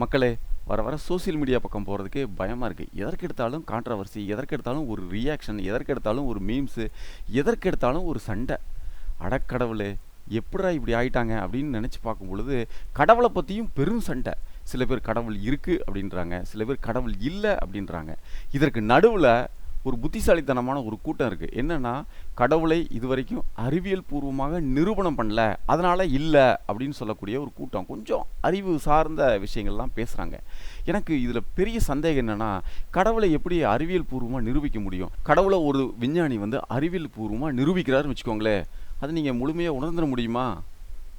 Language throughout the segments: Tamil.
மக்களே வர வர சோஷியல் மீடியா பக்கம் போகிறதுக்கே பயமாக இருக்குது எதற்கெடுத்தாலும் கான்ட்ரவர்சி எதற்கெடுத்தாலும் ஒரு ரியாக்ஷன் எதற்கெடுத்தாலும் ஒரு மீம்ஸு எதற்கெடுத்தாலும் ஒரு சண்டை. அடக்கடவுளே எப்படா இப்படி ஆயிட்டாங்க அப்படின்னு நினச்சி பார்க்கும் பொழுது கடவுளை பற்றியும் பெரும் சண்டை. சில பேர் கடவுள் இருக்குது அப்படின்றாங்க. சில பேர் கடவுள் இல்லை அப்படின்றாங்க. இதற்கு நடுவில் ஒரு புத்திசாலித்தனமான ஒரு கூட்டம் இருக்குது என்னென்னா கடவுளை இதுவரைக்கும் அறிவியல் பூர்வமாக நிரூபணம் பண்ணல அதனால் இல்லை அப்படின்னு சொல்லக்கூடிய ஒரு கூட்டம். கொஞ்சம் அறிவு சார்ந்த விஷயங்கள்லாம் பேசுகிறாங்க எனக்கு இதில் பெரிய சந்தேகம் என்னென்னா கடவுளை எப்படி அறிவியல் பூர்வமாக நிரூபிக்க முடியும்? கடவுளை ஒரு விஞ்ஞானி வந்து அறிவியல் பூர்வமாக நிரூபிக்கிறாருன்னு வச்சுக்கோங்களேன். அது நீங்கள் முழுமையாக உணர்ந்துட முடியுமா?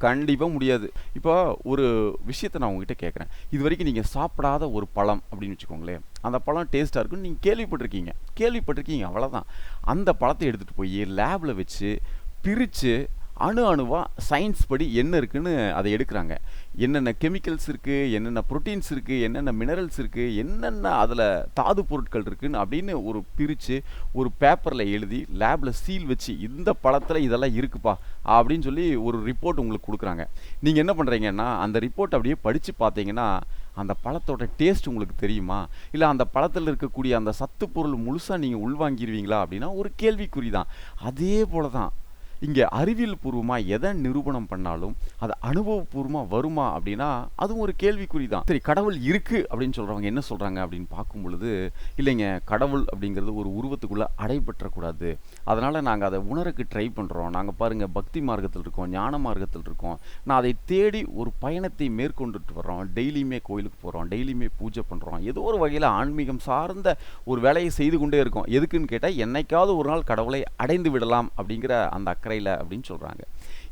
கண்டிப்பாக முடியாது. இப்போ ஒரு விஷயத்தை நான் உங்ககிட்ட கேட்குறேன் இது வரைக்கும் நீங்கள் சாப்பிடாத ஒரு பழம் அப்படின்னு வச்சுக்கோங்களேன். அந்த பழம் டேஸ்ட்டாக இருக்குன்னு நீங்கள் கேள்விப்பட்டிருக்கீங்க. கேள்விப்பட்டிருக்கீங்க அவ்வளோதான் அந்த பழத்தை எடுத்துகிட்டு போய் லேபில் வச்சு பிரித்து அணு அணுவாக சயின்ஸ் படி என்ன இருக்குன்னு அதை எடுக்கிறாங்க. என்னென்ன கெமிக்கல்ஸ் இருக்குது என்னென்ன ப்ரோட்டீன்ஸ் இருக்குது என்னென்ன மினரல்ஸ் இருக்குது என்னென்ன அதில் தாது பொருட்கள் இருக்குதுன்னு அப்படின்னு ஒரு பிரித்து ஒரு பேப்பரில் எழுதி லேபில் சீல் வச்சு இந்த பழத்தில் இதெல்லாம் இருக்குப்பா அப்படின்னு சொல்லி ஒரு ரிப்போர்ட் உங்களுக்கு கொடுக்குறாங்க. நீங்கள் என்ன பண்ணுறீங்கன்னா அந்த ரிப்போர்ட் அப்படியே படித்து பார்த்தீங்கன்னா அந்த பழத்தோட டேஸ்ட் உங்களுக்கு தெரியுமா? இல்லை அந்த பழத்தில் இருக்கக்கூடிய அந்த சத்து பொருள் முழுசாக நீங்கள் உள்வாங்கிடுவீங்களா அப்படின்னா ஒரு கேள்விக்குறி தான் அதே போல தான் இங்கே அறிவியல் பூர்வமாக எதை நிரூபணம் பண்ணாலும் அது அனுபவபூர்வமாக வருமா அப்படின்னா அதுவும் ஒரு கேள்விக்குறி தான் சரி கடவுள் இருக்குது அப்படின்னு சொல்கிறவங்க என்ன சொல்கிறாங்க அப்படின்னு பார்க்கும் பொழுது இல்லைங்க கடவுள் அப்படிங்கிறது ஒரு உருவத்துக்குள்ளே அடைபற்றக்கூடாது. அதனால் நாங்கள் அதை உணருக்கு ட்ரை பண்ணுறோம் நாங்கள் பாருங்கள் பக்தி மார்க்கத்தில் இருக்கோம் ஞான மார்க்கத்தில் இருக்கோம். நான் அதை தேடி ஒரு பயணத்தை மேற்கொண்டுட்டு வர்றோம். டெய்லியுமே கோயிலுக்கு போகிறோம் டெய்லியுமே பூஜை பண்ணுறோம் ஏதோ ஒரு வகையில் ஆன்மீகம் சார்ந்த ஒரு வேலையை செய்து கொண்டே இருக்கோம். எதுக்குன்னு கேட்டால் என்னைக்காவது ஒரு நாள் கடவுளை அடைந்து விடலாம் அப்படிங்கிற அந்த அக்கறையில் அப்படின்னு சொல்கிறாங்க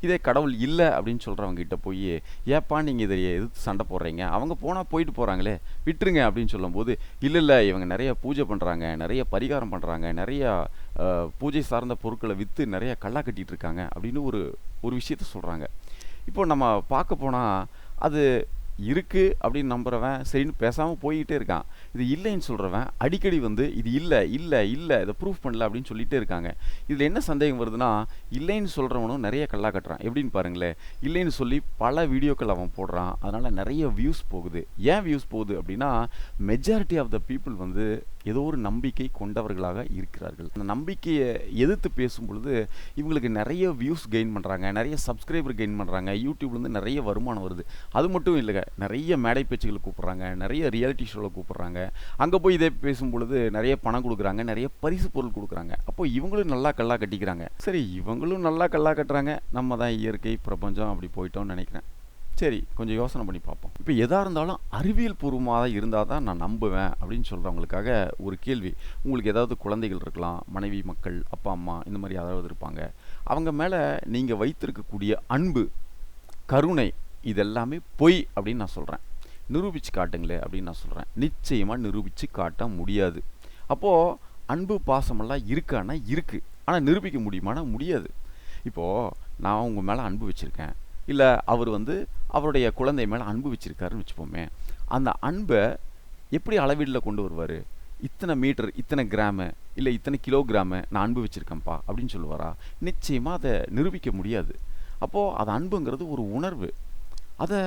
இதே கடவுள் இல்லை அப்படின்னு சொல்கிறவங்ககிட்ட போய் ஏப்பா நீங்கள் இதை எதிர்த்து சண்டை போடுறீங்க? அவங்க போனால் போயிட்டு போகிறாங்களே விட்டுருங்க அப்படின்னு சொல்லும்போது இல்லை இல்லை இவங்க நிறைய பூஜை பண்ணுறாங்க நிறைய பரிகாரம் பண்ணுறாங்க நிறைய பூஜை சார்ந்த பொருட்களை விற்று நிறைய கல்லா கட்டிகிட்டு இருக்காங்க அப்படின்னு ஒரு ஒரு விஷயத்த சொல்கிறாங்க இப்போ நம்ம பார்க்க போனால் அது இருக்குது அப்படின்னு நம்புறவன் சரின்னு பேசாமல் போய்கிட்டே இருக்கான். இது இல்லைன்னு சொல்கிறவன் அடிக்கடி வந்து இது இல்லை இல்லை இல்லை இதை ப்ரூஃப் பண்ணல அப்படின்னு சொல்லிகிட்டே இருக்காங்க. இதில் என்ன சந்தேகம் வருதுன்னா இல்லைன்னு சொல்கிறவனும் நிறைய கல்லா கட்டுறான். எப்படின்னு பாருங்களேன். இல்லைன்னு சொல்லி பல வீடியோக்கள் அவன் போடுறான். அதனால் நிறைய வியூஸ் போகுது. ஏன் வியூஸ் போகுது அப்படின்னா மெஜாரிட்டி ஆஃப் த பீப்புள் வந்து ஏதோ ஒரு நம்பிக்கை கொண்டவர்களாக இருக்கிறார்கள். அந்த நம்பிக்கையை எதிர்த்து பேசும் பொழுது இவங்களுக்கு நிறைய வியூஸ் கெயின் பண்ணுறாங்க நிறைய சப்ஸ்கிரைபர் கெயின் பண்ணுறாங்க யூடியூப்லேருந்து நிறைய வருமானம் வருது. அது மட்டும் இல்லைங்க. நிறைய மேடை பேச்சுகளை கூப்பிட்றாங்க நிறைய ரியாலிட்டி ஷோவில் கூப்பிட்றாங்க. அங்கே போய் இதே பேசும் பொழுது நிறைய பணம் கொடுக்குறாங்க நிறைய பரிசு பொருள் கொடுக்குறாங்க. அப்போ இவங்களும் நல்லா கல்லா கட்டிக்கிறாங்க. சரி இவங்களும் நல்லா கல்லா கட்டுறாங்க. நம்ம தான் இயற்கை பிரபஞ்சம் அப்படி போயிட்டோம்னு நினைக்கிறேன். சரி கொஞ்சம் யோசனை பண்ணி பார்ப்போம். இப்போ எதாக இருந்தாலும் அறிவியல் பூர்வமாக இருந்தால் தான் நான் நம்புவேன் அப்படின்னு சொல்கிறவங்களுக்காக ஒரு கேள்வி. உங்களுக்கு ஏதாவது குழந்தைகள் இருக்கலாம் மனைவி மக்கள் அப்பா அம்மா இந்த மாதிரி யாராவது இருப்பாங்க. அவங்க மேலே நீங்கள் வைத்திருக்கக்கூடிய அன்பு கருணை இதெல்லாமே பொய் அப்படின்னு நான் சொல்கிறேன் நிரூபித்து காட்டுங்களே அப்படின்னு நான் சொல்கிறேன் நிச்சயமாக நிரூபித்து காட்ட முடியாது. அப்போது அன்பு பாசமெல்லாம் இருக்கான்னா இருக்குது ஆனால் நிரூபிக்க முடியுமானா முடியாது. இப்போது நான் உங்கள் மேலே அன்பு வச்சுருக்கேன். இல்லை அவர் வந்து அவருடைய குழந்தை மேலே அன்பு வச்சுருக்காருன்னு வச்சுப்போமே. அந்த அன்பை எப்படி அளவீடில் கொண்டு வருவார்? இத்தனை மீட்டர் இத்தனை கிராமு இல்லை இத்தனை கிலோகிராமு நான் அன்பு வச்சுருக்கேன்ப்பா அப்படின்னு சொல்லுவாரா? நிச்சயமாக அதை நிரூபிக்க முடியாது. அப்போது அது அன்புங்கிறது ஒரு உணர்வு. அதை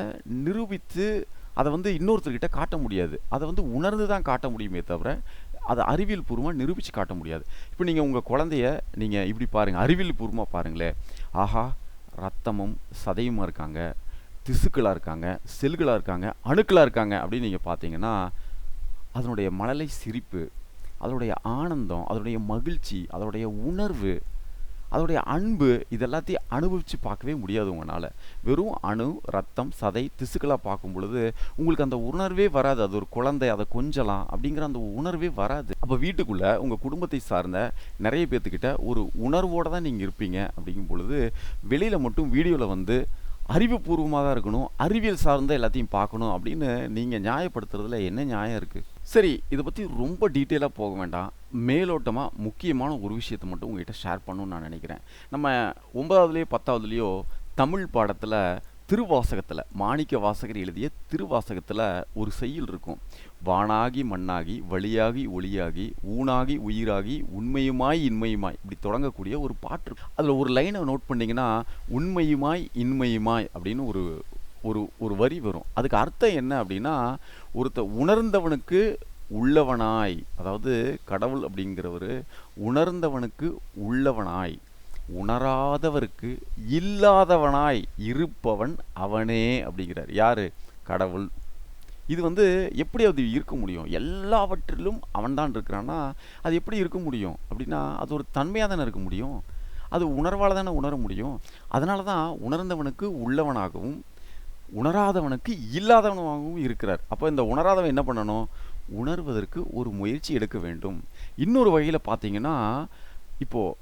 நிரூபித்து அதை வந்து இன்னொருத்தர்கிட்ட காட்ட முடியாது. அதை வந்து உணர்ந்து தான் காட்ட முடியுமே தவிர அதை அறிவியல் பூர்வமாக நிரூபித்து காட்ட முடியாது. இப்போ நீங்கள் உங்கள் குழந்தைய நீங்கள் இப்படி பாருங்கள் அறிவியல் பூர்வமாக பாருங்களேன். ஆஹா ரத்தமும் சதையுமா இருக்காங்க திசுக்களாக இருக்காங்க செல்களாக இருக்காங்க அணுக்களாக இருக்காங்க அப்படின்னு நீங்கள் பார்த்தீங்கன்னா அதனுடைய மழலை சிரிப்பு அதனுடைய ஆனந்தம் அதனுடைய மகிழ்ச்சி அதனுடைய உணர்வு அதோடைய அன்பு இதெல்லாத்தையும் அனுபவித்து பார்க்கவே முடியாது உங்களால். வெறும் அணு ரத்தம் சதை திசுக்களாக பார்க்கும் பொழுது உங்களுக்கு அந்த உணர்வே வராது. அது ஒரு குழந்தை அதை கொஞ்சலாம் அப்படிங்கிற அந்த உணர்வே வராது. அப்போ வீட்டுக்குள்ளே உங்கள் குடும்பத்தை சார்ந்த நிறைய பேர்த்துக்கிட்ட ஒரு உணர்வோடு தான் நீங்கள் இருப்பீங்க அப்படிங்கும் பொழுது வெளியில் மட்டும் வீடியோவில் வந்து அறிவுபூர்வமாக தான் இருக்கணும். அறிவியல் சார்ந்த எல்லாத்தையும் பார்க்கணும் அப்படின்னு நீங்கள் நியாயப்படுத்துறதுல என்ன நியாயம் இருக்குது சரி இதை பற்றி ரொம்ப டீட்டெயிலாக போக வேண்டாம். மேலோட்டமாக முக்கியமான ஒரு விஷயத்தை மட்டும் உங்ககிட்ட ஷேர் பண்ணணும்னு நான் நினைக்கிறேன். நம்ம ஒன்பதாவதுலேயோ பத்தாவதுலேயோ தமிழ் பாடத்தில் திருவாசகத்தில் மாணிக்க வாசகர் எழுதிய திருவாசகத்தில் ஒரு செய்யுள் இருக்கும். வானாகி மண்ணாகி வழியாகி ஒளியாகி ஊனாகி உயிராகி உண்மையுமாய் இன்மையுமாய் இப்படி தொடங்கக்கூடிய ஒரு பாட்டு இருக்கும். அதில் ஒரு லைனை நோட் பண்ணிங்கன்னா உண்மையுமாய் இன்மையுமாய் அப்படின்னு ஒரு ஒரு ஒரு வரி வரும். அதுக்கு அர்த்தம் என்ன அப்படின்னா ஒருத்த உணர்ந்தவனுக்கு உள்ளவனாய் அதாவது கடவுள் அப்படிங்கிறவர் உணர்ந்தவனுக்கு உள்ளவனாய் உணராதவருக்கு இல்லாதவனாய் இருப்பவன் அவனே அப்படிங்கிறார். யார்? கடவுள். இது வந்து எப்படி அது இருக்க முடியும்? எல்லாவற்றிலும் அவன்தான் இருக்கிறான்னா அது எப்படி இருக்க முடியும்? அப்படின்னா அது ஒரு தன்மையாக தானே இருக்க முடியும்? அது உணர்வால் தானே உணர முடியும்? அதனால தான் உணர்ந்தவனுக்கு உள்ளவனாகவும் உணராதவனுக்கு இல்லாதவனாகவும் இருக்கிறார். அப்போ இந்த உணராதவன் என்ன பண்ணணும்? உணர்வதற்கு ஒரு முயற்சி எடுக்க வேண்டும். இன்னொரு வகையில் பார்த்தீங்கன்னா இப்போது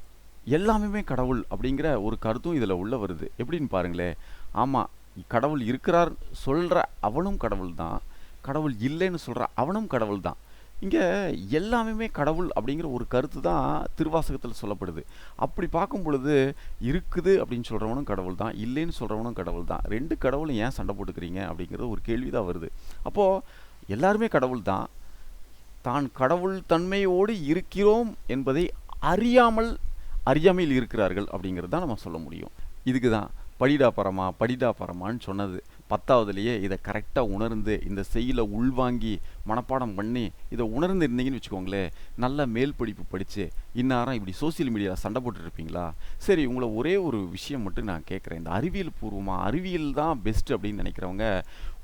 எல்லாமே கடவுள் அப்படிங்கிற ஒரு கருத்தும் இதில் உள்ள வருது. எப்படின்னு பாருங்களேன். ஆமாம் கடவுள் இருக்கிறார் சொல்கிற அவனும் கடவுள் தான் கடவுள் இல்லைன்னு சொல்கிற அவனும் கடவுள் தான் இங்கே எல்லாமே கடவுள் அப்படிங்கிற ஒரு கருத்து தான் திருவாசகத்தில் சொல்லப்படுது. அப்படி பார்க்கும் பொழுது இருக்குது அப்படின்னு சொல்கிறவனும் கடவுள் தான் இல்லைன்னு சொல்கிறவனும் கடவுள் தான் ரெண்டு கடவுளும் ஏன் சண்டை போட்டுக்கிறீங்க அப்படிங்கிறது ஒரு கேள்வி தான் வருது. அப்போது எல்லாருமே கடவுள் தான் தான் கடவுள் தன்மையோடு இருக்கிறோம் என்பதை அறியாமல் அறியாமையில் இருக்கிறார்கள் அப்படிங்கிறது தான் நம்ம சொல்ல முடியும். இதுக்கு தான் படிடா பரமா படிடா பரமான்னு சொன்னது. பத்தாவதுலேயே இதை கரெக்டாக உணர்ந்து இந்த செய்யலை உள்வாங்கி மனப்பாடம் பண்ணி இதை உணர்ந்து இருந்தீங்கன்னு வச்சுக்கோங்களேன் நல்ல மேல் படிப்பு படித்து இந்நேரம் இப்படி சோசியல் மீடியாவில் சண்டை போட்டுருப்பீங்களா சரி உங்களை ஒரே ஒரு விஷயம் மட்டும் நான் கேட்குறேன். இந்த அறிவியல் பூர்வமாக அறிவியல் தான் பெஸ்ட் அப்படின்னு நினைக்கிறவங்க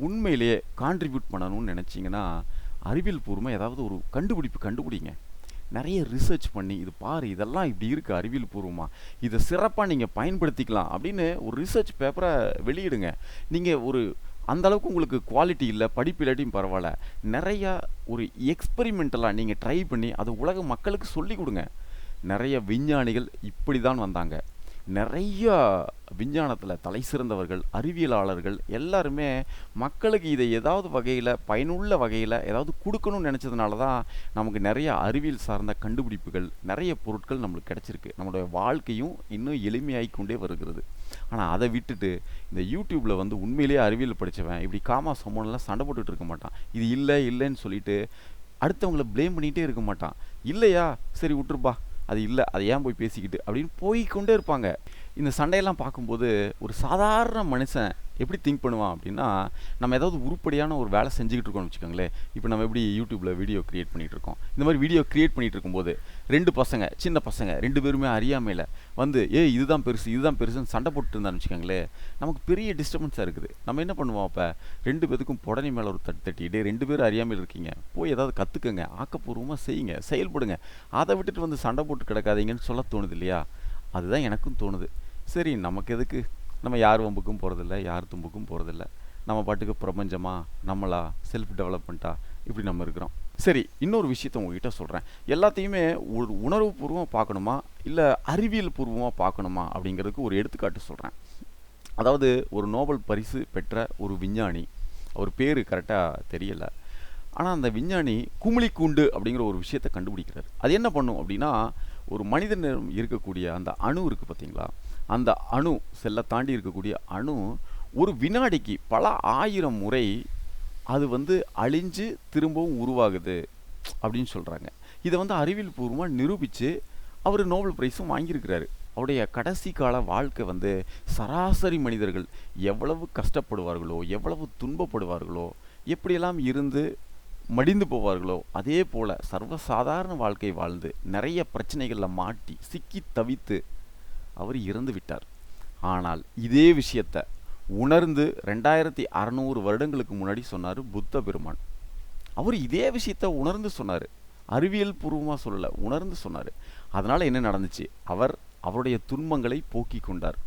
உண்மையிலேயே கான்ட்ரிபியூட் பண்ணணும்னு நினச்சிங்கன்னா அறிவியல் பூர்வமாக ஏதாவது ஒரு கண்டுபிடிப்பு கண்டுபிடிங்க. நிறைய ரிசர்ச் பண்ணி இது பாரு இதெல்லாம் இப்படி இருக்குது அறிவியல் பூர்வமாக இதை சிறப்பாக நீங்கள் பயன்படுத்திக்கலாம் அப்படின்னு ஒரு ரிசர்ச் பேப்பரை வெளியிடுங்க. நீங்கள் ஒரு அந்த அளவுக்கு உங்களுக்கு குவாலிட்டி இல்லை படிப்பு இல்லாட்டியும் பரவாயில்ல. நிறையா ஒரு எக்ஸ்பெரிமெண்டலாக நீங்கள் ட்ரை பண்ணி அது உலக மக்களுக்கு சொல்லி கொடுங்க. நிறைய விஞ்ஞானிகள் இப்படி தான் வந்தாங்க. நிறைய விஞ்ஞானத்தில் தலை சிறந்தவர்கள் அறிவியலாளர்கள் எல்லாருமே மக்களுக்கு இதை ஏதாவது வகையில் பயனுள்ள வகையில் ஏதாவது கொடுக்கணும்னு நினச்சதுனால தான் நமக்கு நிறைய அறிவியல் சார்ந்த கண்டுபிடிப்புகள் நிறைய பொருட்கள் நம்மளுக்கு கிடச்சிருக்கு. நம்மளுடைய வாழ்க்கையும் இன்னும் எளிமையாகி கொண்டே வருகிறது. ஆனால் அதை விட்டுட்டு இந்த யூடியூப்பில் வந்து உண்மையிலேயே அறிவியல் படித்தவன் இப்படி காமா சம்மோனெலாம் சண்டை போட்டுட்டு இருக்க மாட்டான். இது இல்லை இல்லைன்னு சொல்லிட்டு அடுத்தவங்கள ப்ளேம் பண்ணிகிட்டே இருக்க மாட்டான். இல்லையா? சரி விட்டுருப்பா. அது இல்லை அதை ஏன் போய் பேசிக்கிட்டு? அப்படின்னு போய்க்கொண்டே இருப்பாங்க. இந்த சண்டையெல்லாம் பார்க்கும்போது ஒரு சாதாரண மனுஷன் எப்படி திங்க் பண்ணுவான் அப்படின்னா நம்ம ஏதாவது உருப்படியான ஒரு வேலை செஞ்சுக்கிட்டு இருக்கோம்னு வச்சுக்கோங்களேன். இப்போ நம்ம எப்படி யூடியூப்பில் வீடியோ க்ரியேட் பண்ணிகிட்டு இருக்கோம். இந்த மாதிரி வீடியோ க்ரியேட் பண்ணிகிட்டு இருக்கும்போது ரெண்டு பசங்க சின்ன பசங்க ரெண்டு பேருமே அறியாமையில் வந்து ஏ இதுதான் பெருசு இதுதான் பெருசுன்னு சண்டை போட்டு இருந்தான்னு வச்சுக்கோங்களேன். நமக்கு பெரிய டிஸ்டர்பன்ஸாக இருக்குது. நம்ம என்ன பண்ணுவோம் அப்போ? ரெண்டு பேத்துக்கும் புடனி மேலே ஒரு தட்டு தட்டிட்டு ரெண்டு பேரும் அறியாமல் இருக்கீங்க. போய் ஏதாவது கற்றுக்குங்க ஆக்கப்பூர்வமாக செய்யுங்க. செயல்படுங்க. அதை விட்டுட்டு வந்து சண்டை போட்டு கிடக்காதீங்கன்னு சொல்ல தோணுது இல்லையா? அதுதான் எனக்கும் தோணுது. சரி நமக்கு எதுக்கு நம்ம யார் வம்புக்கும் போகிறதில்ல யார் தும்புக்கும் போகிறதில்ல நம்ம பாட்டுக்கு பிரபஞ்சமாக நம்மளா செல்ஃப் டெவலப்மெண்ட்டாக இப்படி நம்ம இருக்கிறோம். சரி இன்னொரு விஷயத்த உங்ககிட்ட சொல்கிறேன் எல்லாத்தையுமே ஒரு உணர்வு பூர்வமாக பார்க்கணுமா? இல்லை அறிவியல் பூர்வமாக பார்க்கணுமா? அப்படிங்கிறதுக்கு ஒரு எடுத்துக்காட்டு சொல்கிறேன் அதாவது ஒரு நோபல் பரிசு பெற்ற ஒரு விஞ்ஞானி அவர் பேர் கரெக்டாக தெரியல. ஆனால் அந்த விஞ்ஞானி குமிழிக்கூண்டு அப்படிங்கிற ஒரு விஷயத்தை கண்டுபிடிக்கிறார். அது என்ன பண்ணும் அப்படின்னா ஒரு மனிதன் இருக்கக்கூடிய அந்த அணு இருக்குது பார்த்தீங்களா? அந்த அணு செல்லை தாண்டி இருக்கக்கூடிய அணு ஒரு வினாடிக்கு பல ஆயிரம் முறை அது வந்து அழிஞ்சு திரும்பவும் உருவாகுது அப்படின்னு சொல்கிறாங்க இதை வந்து அறிவியல் பூர்வமாக நிரூபித்து அவர் நோபல் பிரைஸும் வாங்கியிருக்கிறாரு. அவருடைய கடைசி கால வாழ்க்கை வந்து சராசரி மனிதர்கள் எவ்வளவு கஷ்டப்படுவார்களோ எவ்வளவு துன்பப்படுவார்களோ எப்படியெல்லாம் இருந்து மடிந்து போவார்களோ அதே போல் சர்வசாதாரண வாழ்க்கை வாழ்ந்து நிறைய பிரச்சனைகளில் மாட்டி சிக்கி தவித்து அவர் இறந்து விட்டார். ஆனால் இதே விஷயத்தை உணர்ந்து ரெண்டாயிரத்தி அறநூறு வருடங்களுக்கு முன்னாடி சொன்னார் புத்த பெருமான். அவர் இதே விஷயத்த உணர்ந்து சொன்னார். அறிவியல் பூர்வமாக சொல்லலை உணர்ந்து சொன்னார். அதனால் என்ன நடந்துச்சு? அவர் அவருடைய துன்பங்களை போக்கி கொண்டார்.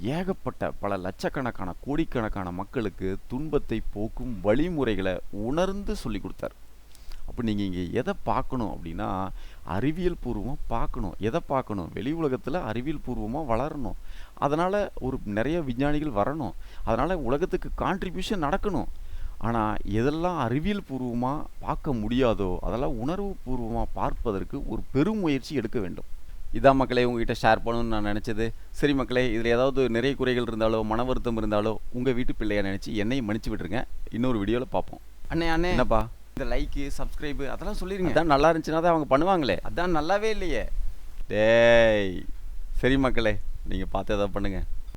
ஏகப்பட்ட பல லட்சக்கணக்கான கோடிக்கணக்கான மக்களுக்கு துன்பத்தை போக்கும் வழிமுறைகளை உணர்ந்து சொல்லி கொடுத்தார். அப்போ நீங்கள் இங்கே எதை பார்க்கணும் அப்படின்னா அறிவியல் பூர்வமாக பார்க்கணும். எதை பார்க்கணும்? வெளி உலகத்தில் அறிவியல் பூர்வமாக வளரணும். அதனால் ஒரு நிறைய விஞ்ஞானிகள் வரணும். அதனால் உலகத்துக்கு கான்ட்ரிபியூஷன் நடக்கணும். ஆனால் எதெல்லாம் அறிவியல் பூர்வமாக பார்க்க முடியாதோ அதெல்லாம் உணர்வு பூர்வமாக பார்ப்பதற்கு ஒரு பெரும் முயற்சி எடுக்க வேண்டும். இதான் மக்களே உங்ககிட்ட ஷேர் பண்ணணும்னு நான் நினச்சது. சரி மக்களே இதில் ஏதாவது நிறைய குறைகள் இருந்தாலோ மன வருத்தம் இருந்தாலோ உங்கள் வீட்டு பிள்ளையை நினச்சி என்னையும் மன்னிச்சு விட்டுருங்க. இன்னொரு வீடியோவில் பார்ப்போம். அண்ணே அண்ணே. என்னப்பா? இந்த லைக்கு சப்ஸ்கிரைபு அதெல்லாம் சொல்லிருங்க. அதான் நல்லா இருந்துச்சுன்னா தான் அவங்க பண்ணுவாங்களே. அதான் நல்லாவே இல்லையே. டேய் சரி மக்களே நீங்கள் பார்த்து எதாவது பண்ணுங்கள்